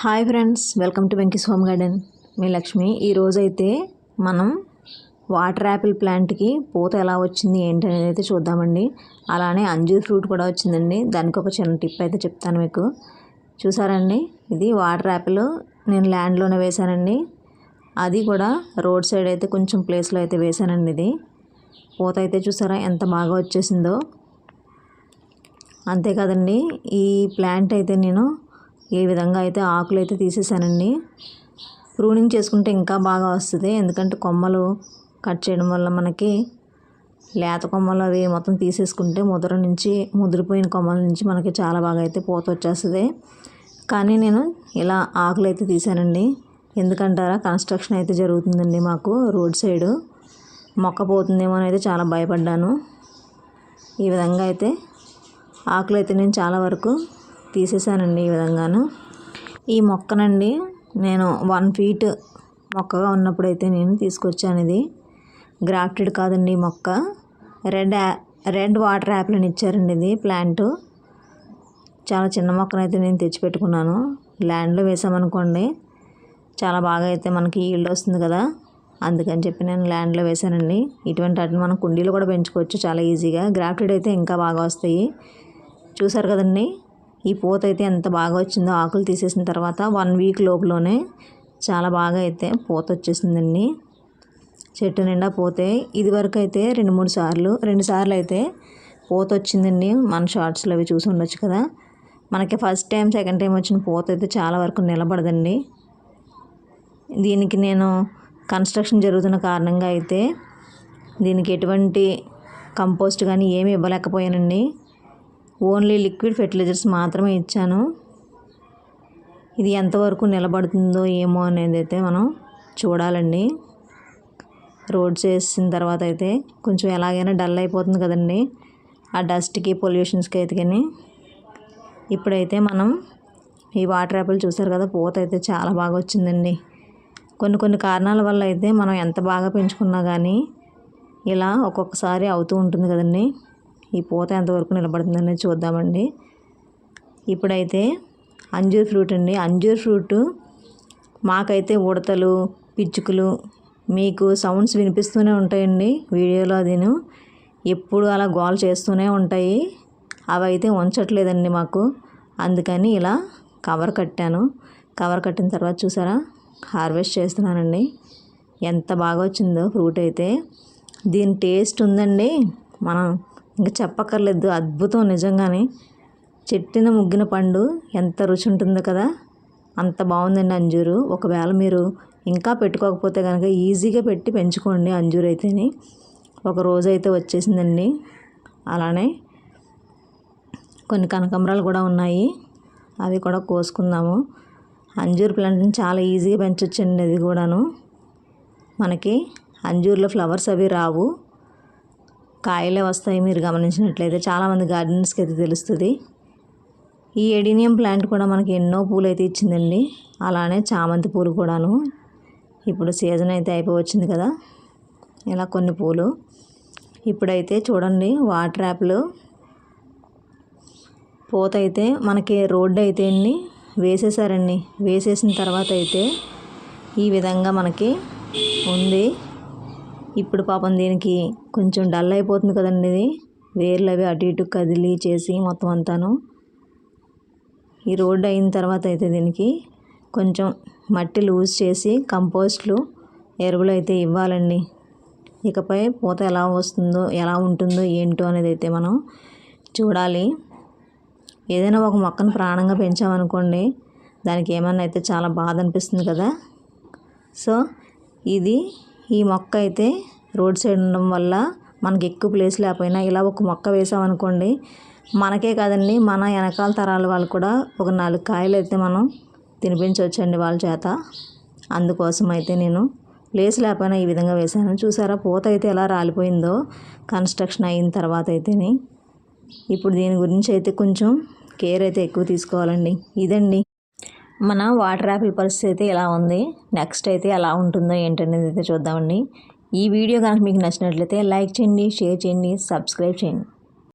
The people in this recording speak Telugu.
Hi friends welcome to Venky's home garden మీ లక్ష్మి ఈరోజైతే మనం వాటర్ యాపిల్ ప్లాంట్కి పూత ఎలా వచ్చింది ఏంటి అనేది అయితే చూద్దామండి. అలానే అంజూర్ ఫ్రూట్ కూడా వచ్చిందండి. దానికి ఒక చిన్న టిప్ అయితే చెప్తాను మీకు. చూసారండి? ఇది వాటర్ యాపిల్ నేను ల్యాండ్లోనే వేశానండి. అది కూడా రోడ్ సైడ్ అయితే కొంచెం ప్లేస్లో అయితే వేశానండి ఇది. పూత అయితే చూసారా ఎంత బాగా వచ్చేసిందో. అంతేకాదండి ఈ ప్లాంట్ అయితే నేను ఏ విధంగా అయితే ఆకులు అయితే తీసేసానండి. ప్రూనింగ్ చేసుకుంటే ఇంకా బాగా వస్తుంది. ఎందుకంటే కొమ్మలు కట్ చేయడం వల్ల మనకి లేత కొమ్మలు అవి మొత్తం తీసేసుకుంటే ముద్ర నుంచి ముదిరిపోయిన కొమ్మల నుంచి మనకి చాలా బాగా అయితే పోత వచ్చేస్తుంది. కానీ నేను ఇలా ఆకులు అయితే తీసానండి. ఎందుకంటారా? కన్స్ట్రక్షన్ అయితే జరుగుతుందండి మాకు రోడ్ సైడు. మొక్క పోతుందేమో అని అయితే చాలా భయపడ్డాను. ఈ విధంగా అయితే ఆకులు అయితే నేను చాలా వరకు తీసేసానండి ఈ విధంగాను. ఈ మొక్కనండి నేను వన్ ఫీట్ మొక్కగా ఉన్నప్పుడైతే నేను తీసుకొచ్చాను ఇది గ్రాఫ్టెడ్ కాదండి మొక్క. రెడ్ రెడ్ వాటర్ యాపిల్ అని ఇచ్చారండి ఇది ప్లాంట్. చాలా చిన్న మొక్కనైతే నేను తెచ్చిపెట్టుకున్నాను. ల్యాండ్లో వేసామనుకోండి చాలా బాగా అయితే మనకి ఈల్డ్ వస్తుంది కదా. అందుకని చెప్పి నేను ల్యాండ్లో వేసానండి. ఇటువంటి వాటిని మనం కుండీలు కూడా పెంచుకోవచ్చు చాలా ఈజీగా. గ్రాఫ్టెడ్ అయితే ఇంకా బాగా వస్తాయి. చూసారు కదండి? ఈ పూత అయితే ఎంత బాగా వచ్చిందో ఆకులు తీసేసిన తర్వాత వన్ వీక్ లోపలనే చాలా బాగా అయితే పూత వచ్చేసిందండి. చెట్టు నిండా పోతే ఇది వరకు అయితే రెండు మూడు సార్లు రెండు సార్లు అయితే పూత వచ్చిందండి. మన షార్ట్స్లో అవి చూసి ఉండొచ్చు కదా. మనకి ఫస్ట్ టైం సెకండ్ టైం వచ్చిన పూత అయితే చాలా వరకు నిలబడదండి. దీనికి నేను కన్స్ట్రక్షన్ జరుగుతున్న కారణంగా అయితే దీనికి ఎటువంటి కంపోస్ట్ కానీ ఏమి ఇవ్వలేకపోయానండి. ఓన్లీ లిక్విడ్ ఫెర్టిలైజర్స్ మాత్రమే ఇచ్చాను. ఇది ఎంతవరకు నిలబడుతుందో ఏమో అనేది అయితే మనం చూడాలండి. రోడ్స్ వేసిన తర్వాత అయితే కొంచెం ఎలాగైనా డల్ అయిపోతుంది కదండి. ఆ డస్ట్కి పొల్యూషన్స్కి అయితే కానీ. ఇప్పుడైతే మనం ఈ వాటర్ యాపిల్ చూసారు కదా పూత అయితే చాలా బాగా వచ్చిందండి. కొన్ని కొన్ని కారణాల వల్ల అయితే మనం ఎంత బాగా పెంచుకున్నా కానీ ఇలా ఒక్కొక్కసారి అవుతూ ఉంటుంది కదండి. ఈ పూత ఎంతవరకు నిలబడుతుందనేది చూద్దామండి. ఇప్పుడైతే అంజూర్ ఫ్రూట్ అండి. అంజూర్ ఫ్రూట్ మాకైతే ఉడతలు పిచ్చుకలు మీకు సౌండ్స్ వినిపిస్తూనే ఉంటాయండి వీడియోలో అదిను. ఎప్పుడు అలా గోల్ చేస్తూనే ఉంటాయి. అవి అయితే ఉంచట్లేదండి మాకు. అందుకని ఇలా కవర్ కట్టాను. కవర్ కట్టిన తర్వాత చూసారా? హార్వెస్ట్ చేస్తున్నానండి. ఎంత బాగా వచ్చిందో ఫ్రూట్ అయితే. దీని టేస్ట్ ఉందండి. మనం ఇంకా చెప్పక్కర్లేదు అద్భుతం నిజంగానే. చెట్టిన ముగ్గిన పండు ఎంత రుచి ఉంటుందో కదా. అంత బాగుందండి అంజూరు. ఒకవేళ మీరు ఇంకా పెట్టుకోకపోతే కనుక ఈజీగా పెట్టి పెంచుకోండి అంజూరు అయితేని ఒక రోజు అయితే వచ్చేసిందండి. అలానే కొన్ని కనకంబరాలు కూడా ఉన్నాయి. అవి కూడా కోసుకుందాము. అంజూరు ప్లాంట్ని చాలా ఈజీగా పెంచవచ్చండి అది కూడాను. మనకి అంజూరులో ఫ్లవర్స్ అవి రావు. కాయలే వస్తాయి మీరు గమనించినట్లయితే. చాలామంది గార్డెన్స్కి అయితే తెలుస్తుంది. ఈ ఎడీనియం ప్లాంట్ కూడా మనకి ఎన్నో పూలు అయితే ఇచ్చిందండి. అలానే చామంతి పూలు కూడాను. ఇప్పుడు సీజన్ అయితే అయిపోవచ్చింది కదా. ఇలా కొన్ని పూలు. ఇప్పుడైతే చూడండి వాటర్ యాప్లు. పూత అయితే మనకి రోడ్డు అయితే వేసేసారండి. వేసేసిన తర్వాత అయితే ఈ విధంగా మనకి ఉంది. ఇప్పుడు పాపం దీనికి కొంచెం డల్ అయిపోతుంది కదండి ఇది. వేర్లు అవి అటు ఇటు కదిలి చేసి మొత్తం అంతాను. ఈ రోడ్డు అయిన తర్వాత అయితే దీనికి కొంచెం మట్టి లూజ్ చేసి కంపోస్ట్లు ఎరువులు అయితే ఇవ్వాలండి. ఇకపై పూత ఎలా వస్తుందో ఎలా ఉంటుందో ఏంటో అనేది అయితే మనం చూడాలి. ఏదైనా ఒక మొక్కను ప్రాణంగా పెంచామనుకోండి దానికి ఏమన్నా అయితే చాలా బాధ అనిపిస్తుంది కదా. సో ఇది ఈ మొక్క అయితే రోడ్ సైడ్ ఉండడం వల్ల మనకి ఎక్కువ ప్లేస్ లేకపోయినా ఇలా ఒక మొక్క వేసామనుకోండి మనకే కాదండి మన వెనకాల తరాల వాళ్ళు కూడా ఒక నాలుగు కాయలు అయితే మనం తినిపించవచ్చండి వాళ్ళ చేత. అందుకోసం అయితే నేను ప్లేస్ లేకపోయినా ఈ విధంగా వేసాను. చూసారా పూత అయితే ఎలా రాలిపోయిందో కన్స్ట్రక్షన్ అయిన తర్వాత అయితేనే. ఇప్పుడు దీని గురించి అయితే కొంచెం కేర్ అయితే ఎక్కువ తీసుకోవాలండి. ఇదండి మన వాటర్ యాపిల్ పరిస్థితి అయితే ఎలా ఉంది? నెక్స్ట్ అయితే ఎలా ఉంటుందో ఏంటనేది అయితే చూద్దామండి. ఈ వీడియో కనుక మీకు నచ్చినట్లయితే లైక్ చేయండి షేర్ చేయండి సబ్స్క్రైబ్ చేయండి.